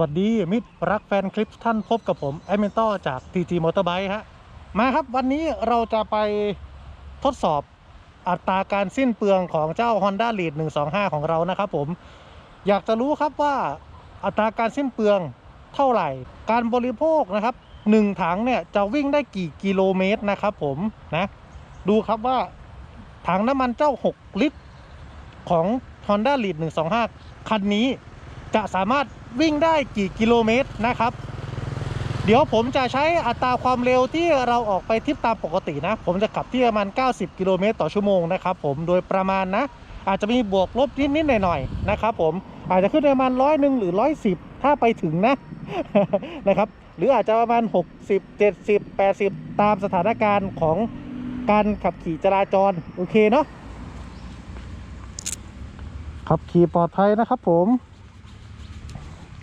วัสดีมิตรรักแฟนคลิปท่านพบกับผมแอดมินต้อจาก TG Motorbike ฮะมาครับวันนี้เราจะไปทดสอบอัตราการสิ้นเปลืองของเจ้า Honda Lead 125 ของเรานะครับผม อยากจะรู้ครับว่าอัตราการสิ้นเปลืองเท่าไหร่ การบริโภคนะครับหนึ่งถังเนี่ยจะวิ่งได้กี่กิโลเมตรนะครับผมนะดูครับว่าถังน้ำมันเจ้า 6 ลิตรของ Honda Lead 125 คันนี้ จะสามารถวิ่งได้กี่กิโลเมตรนะครับ เดี๋ยวผมจะใช้อัตราความเร็วที่เราออกไปทริปตามปกตินะ ผมจะขับที่ประมาณ 90 กิโลเมตรต่อชั่วโมงนะครับผมโดยประมาณนะ อาจจะมีบวกลบนิดๆหน่อยๆนะครับผมอาจจะขึ้นประมาณร้อยหนึ่งหรือร้อยสิบถ้าไปถึงนะนะครับ หรืออาจจะประมาณ 60 70 80 ตามสถานการณ์ของการขับขี่จราจรโอเคเนาะขับขี่ปลอดภัยนะครับผม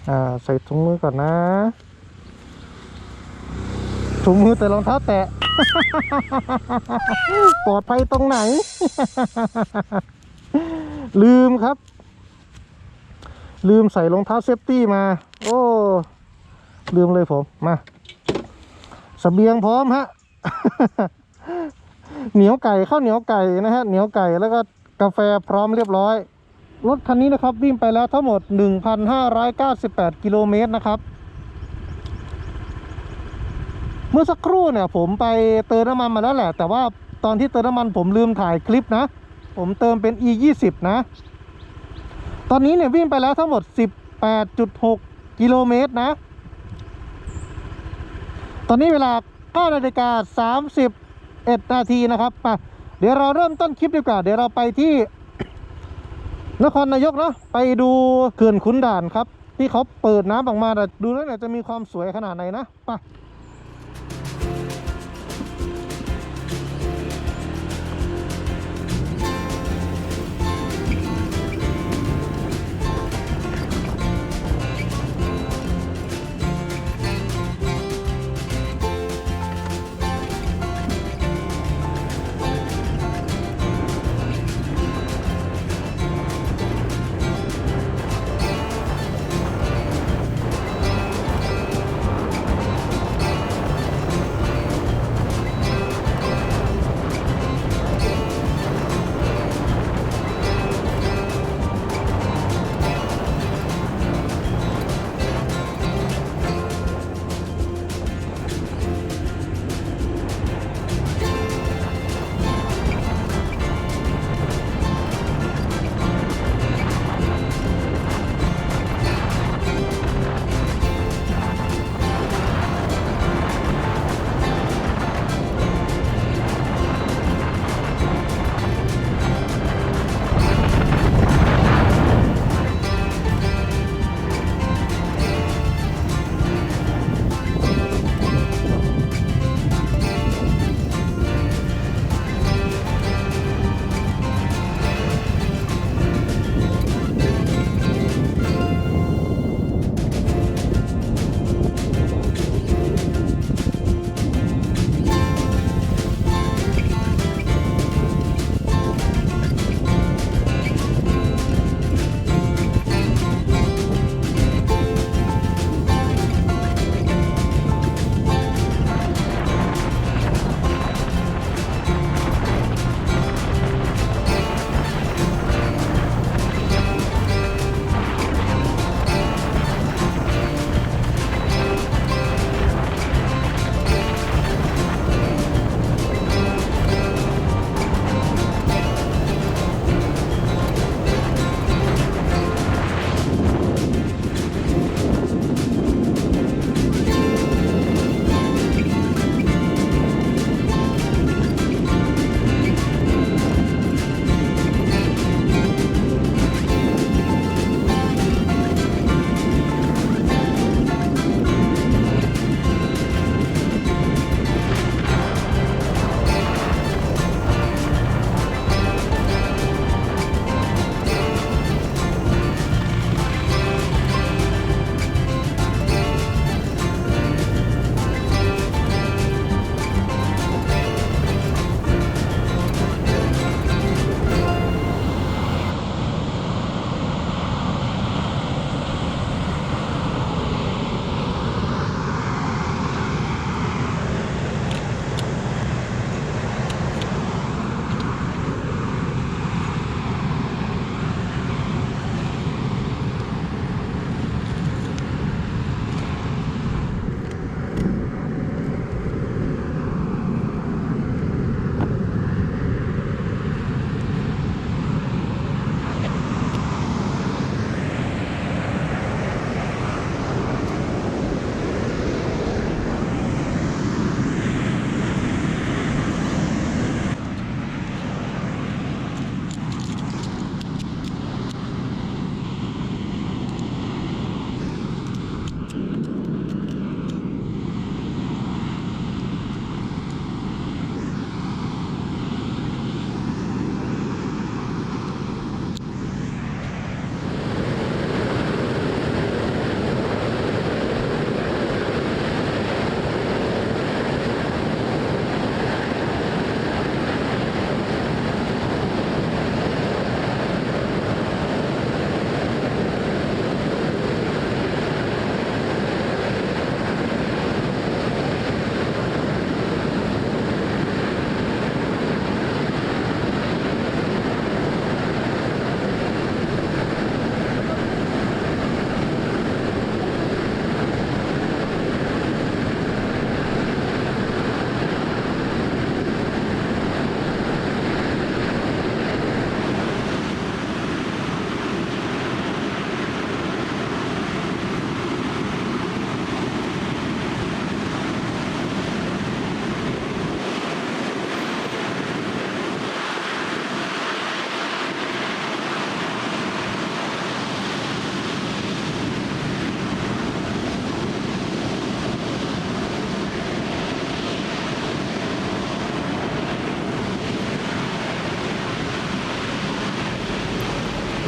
อ่าใส่ถุงมือก่อนนะถุงมือแต่รองเท้าแตะ ปลอดภัยตรงไหน ลืมครับ ลืมใส่รองเท้าเซฟตี้มา โอ้ ลืมเลยผม มาสเบียงพร้อมฮะ เหนียวไก่ข้าวเหนียวไก่นะฮะ เหนียวไก่แล้วก็กาแฟพร้อมเรียบร้อย รถคันนี้นะครับวิ่งไปแล้วทั้งหมด 1,598 กิโลเมตรนะครับ เมื่อสักครู่เนี่ยผมไปเติมน้ำมันมาแล้วแหละ แต่ว่าตอนที่เติมน้ำมันผมลืมถ่ายคลิปนะ ผมเติมเป็น e 2 0นะ ตอนนี้เนี่ยวิ่งไปแล้วทั้งหมด 18.6 กิโลเมตรนะ ตอนนี้เวลา9นาฬิกา31นาทีนะครับไปเดี๋ยวเราเริ่มต้นคลิปดีกว่า เดี๋ยวเราไปที่ นครนายกเนาะไปดูเขื่อนขุนด่านครับ ที่เขาเปิดน้ำออกมาแต่ดูแล้วเนี่ยจะมีความสวยขนาดไหนนะไป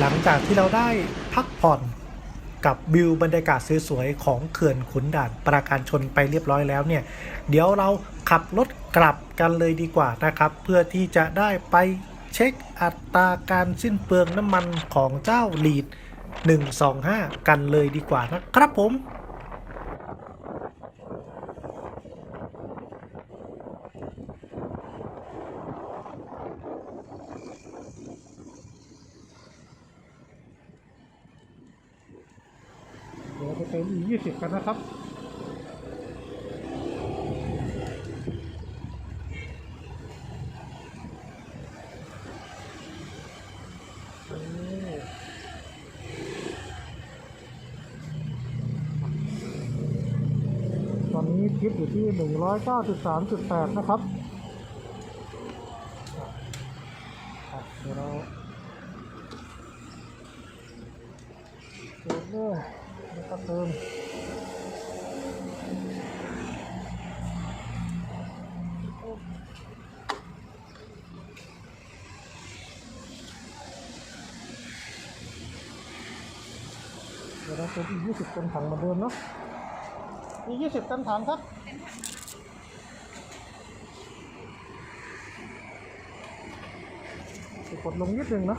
ลังจากที่เราได้พักผ่อนกับวิวบรรยากาศสวยๆของเขื่อนขุนด่านปราการชนไปเรียบร้อยแล้วเนี่ย เดี๋ยวเราขับรถกลับกันเลยดีกว่านะครับ เพื่อที่จะได้ไปเช็คอัตราการสิ้นเปลืองน้ำมันของเจ้าลีด 125 กันเลยดีกว่านะครับผม เดี๋ยวเราไปเติม E20 กันนะครับ ตอ นนี้คิดอยู่ที่193.8 นะครับอะเดี๋ยวเราเติมเลยแล้วก็เติมเดี๋ยวเราเติมอีก20เต็มถังเหมือนเดิมเนาะ อีก20เต็มถังครับ กดลงนิดนึงนะ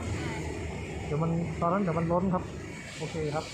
เดี๋ยวมันตอนนั้นเดี๋ยวมันล้นครับ โอเคครับ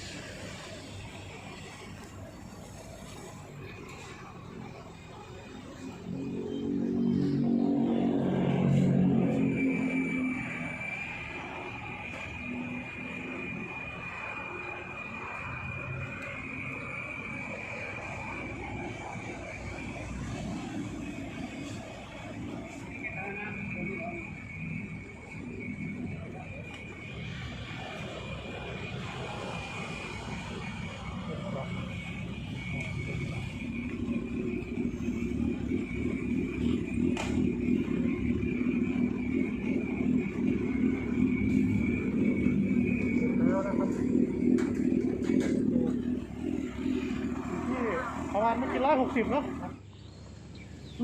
ประมาณไม่กี่ร้อยหกสิบเนาะ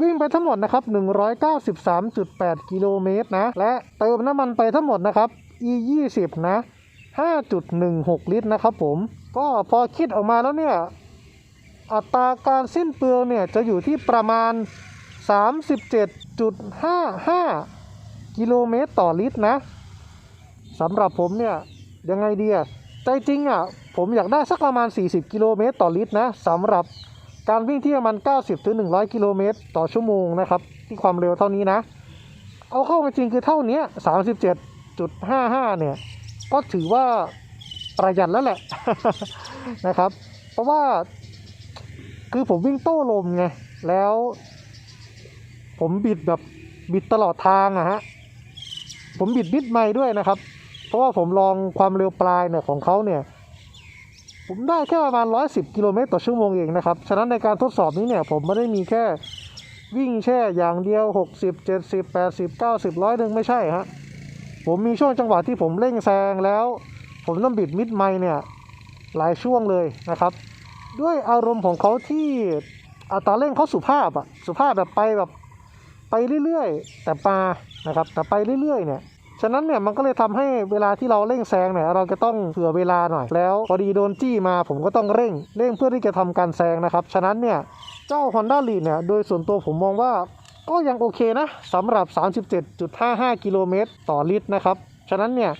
วิ่งไปทั้งหมดนะครับ 193.8 กิโลเมตรนะ และเติมน้ำมันไปทั้งหมดนะครับ e 2 0 นะ 5.16 ลิตรนะครับผม ก็พอคิดออกมาแล้วเนี่ย อัตราการสิ้นเปลืองเนี่ย จะอยู่ที่ประมาณ 37.55 กิโลเมตรต่อลิตรนะสำหรับผมเนี่ย ยังไงดีอะใจจริงอะผมอยากได้สักประมาณ 40 กิโลเมตรต่อลิตรนะสำหรับ การวิ่งที่ประมาณ 90ถึง100 กิโลเมตรต่อชั่วโมงนะครับ ที่ความเร็วเท่านี้นะ เอาเข้ามาจริงคือเท่านี้ 37.55 เนี่ย ก็ถือว่าประหยัดแล้วแหละนะครับ เพราะว่าคือผมวิ่งโต้ลมไง แล้ว ผมบิดแบบบิดตลอดทางอะฮะ ผมบิดบิดไม่ด้วยนะครับ เพราะว่าผมลองความเร็วปลายเนี่ยของเขาเนี่ย ผมได้แค่ประมาณ 110 กิโลเมตรต่อชั่วโมงเองนะครับ ฉะนั้นในการทดสอบนี้เนี่ยผมไม่ได้มีแค่วิ่งแช่อย่างเดียว 60 70 80 90 ร้อยหนึ่งไม่ใช่ฮะ ผมมีช่วงจังหวะที่ผมเร่งแซงแล้ว ผมต้องบิดมิดไมล์เนี่ยหลายช่วงเลยนะครับ ด้วยอารมณ์ของเขาที่อัตราเร่งเขาสุภาพอะสุภาพแบบไปแบบไปเรื่อยๆ แต่ปานะครับแต่ไปเรื่อยๆเนี่ย ฉะนั้นเนี่ยมันก็เลยทำให้เวลาที่เราเร่งแซงเนี่ยเราจะต้องเผื่อเวลาหน่อยแล้ว พอดีโดนจี้มาผมก็ต้องเร่งเร่งเพื่อที่จะทำการแซงนะครับ ฉะนั้นเนี่ยเจ้า Honda Lead เนี่ยโดยส่วนตัวผมมองว่าก็ยังโอเคนะสำหรับ 37.55 กิโลเมตรต่อลิตรนะครับ ฉะนั้นเนี่ย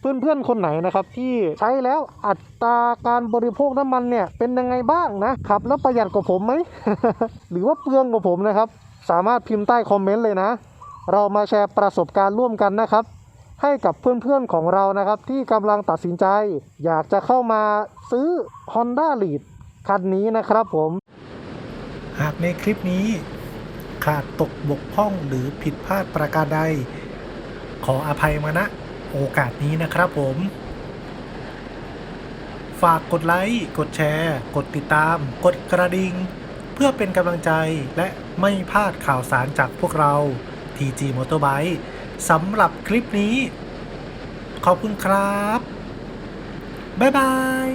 เพื่อนๆ คนไหนนะครับที่ใช้แล้วอัตราการบริโภคน้ำมันเนี่ยเป็นยังไงบ้างนะขับ แล้วประหยัดกว่าผมไหม หรือว่าเปลืองกว่าผมนะครับ สามารถพิมพ์ใต้คอมเมนต์เลยนะ เรามาแชร์ประสบการณ์ร่วมกันนะครับ ให้กับเพื่อนๆของเรานะครับ ที่กำลังตัดสินใจ อยากจะเข้ามาซื้อ Honda Lead คันนี้นะครับผม หากในคลิปนี้ขาดตกบกพร่องหรือผิดพลาดประการใด ขออภัยมาณโอกาสนี้นะครับผม ฝากกดไลค์ กดแชร์ กดติดตาม กดกระดิ่ง เพื่อเป็นกำลังใจและไม่พลาดข่าวสารจากพวกเรา TG Motorbike สำหรับคลิปนี้ ขอบคุณครับ บ๊ายบาย